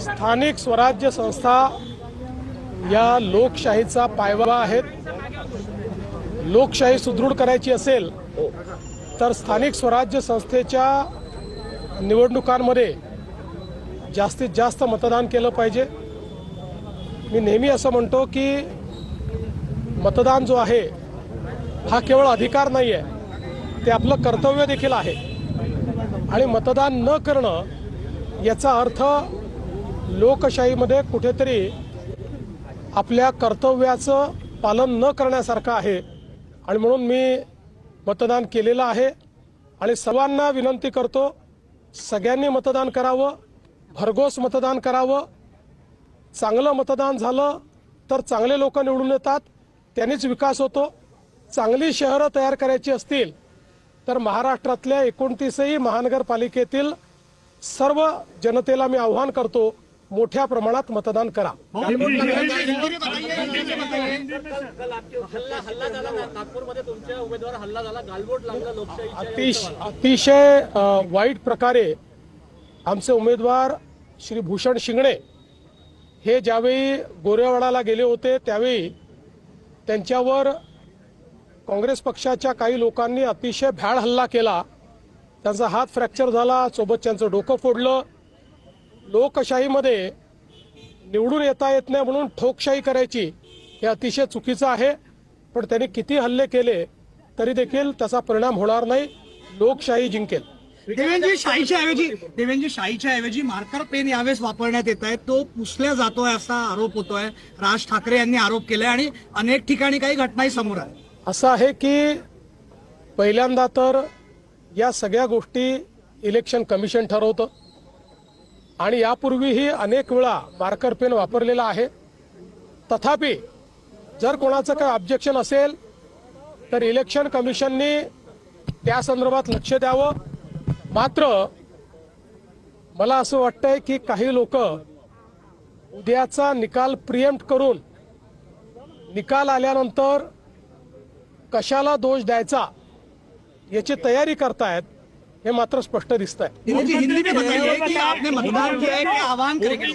स्थानिक स्वराज्य संस्था या लोकशाहीचा पायवा आहेत. लोकशाही सुदृढ करायची असेल तर स्थानिक स्वराज्य संस्थेच्या निवडणुकांमध्ये जास्तीत जास्त मतदान केलं पाहिजे. मी नेहमी असं म्हणतो की मतदान जो आहे हा केवळ अधिकार नाही आहे ते आपलं कर्तव्य देखील आहे. आणि मतदान न करणं याचा अर्थ लोकशाहीमध्ये कुठेतरी आपल्या कर्तव्याचं पालन न करण्यासारखं आहे. आणि म्हणून मी मतदान केलेलं आहे आणि सर्वांना विनंती करतो सगळ्यांनी मतदान करावं भरघोस मतदान करावं. चांगलं मतदान झालं तर चांगले लोक निवडून येतात त्यांनीच विकास होतो. चांगली शहरं तयार करायची असतील तर महाराष्ट्रातल्या एकोणतीसही महानगरपालिकेतील सर्व जनतेला मी आव्हान करतो मोठ्या प्रमाणात मतदान करा. हल्ला अतिशय वाईट प्रकारे आमचे उमेदवार श्री भूषण शिंगणे हे ज्यावेळी गोरेवाडाला गेले होते त्यावेळी त्यांच्यावर काँग्रेस पक्षाच्या काही लोकांनी अतिशय भ्याड हल्ला केला. त्यांचा हात फ्रॅक्चर झाला सोबत त्यांचं डोकं फोडलं. लोकशाहीमध्ये निवडून येता येत नाही म्हणून ठोकशाही करायची हे अतिशय चुकीचं आहे. पण त्यांनी किती हल्ले केले तरी देखील त्याचा परिणाम होणार नाही. लोकशाही जिंकेल. देवेंद्रजी शाहीच्या ऐवजी देवेंद्रजी शाहीच्या ऐवजी मार्कर पेन यावेळेस वापरण्यात येत आहे तो पुसल्या जातोय असा आरोप होतोय. राज ठाकरे यांनी आरोप केलाय आणि अनेक ठिकाणी काही घटनाही समोर आहे असं आहे की पहिल्यांदा तर या सगळ्या गोष्टी इलेक्शन कमिशन ठरवतं. आणि यापूर्वीही अनेक वेळा मार्कर पेन वापरलेला आहे. तथापि जर कोणाचं काही ऑब्जेक्शन असेल तर इलेक्शन कमिशननी त्या संदर्भात लक्ष द्यावं. मात्र मला असं वाटतंय की काही लोक उद्याचा निकाल प्रिएम्प्ट करून निकाल आल्यानंतर कशाला दोष द्यायचा याची तयारी करतायत हे मात्र स्पष्ट दिसत आहे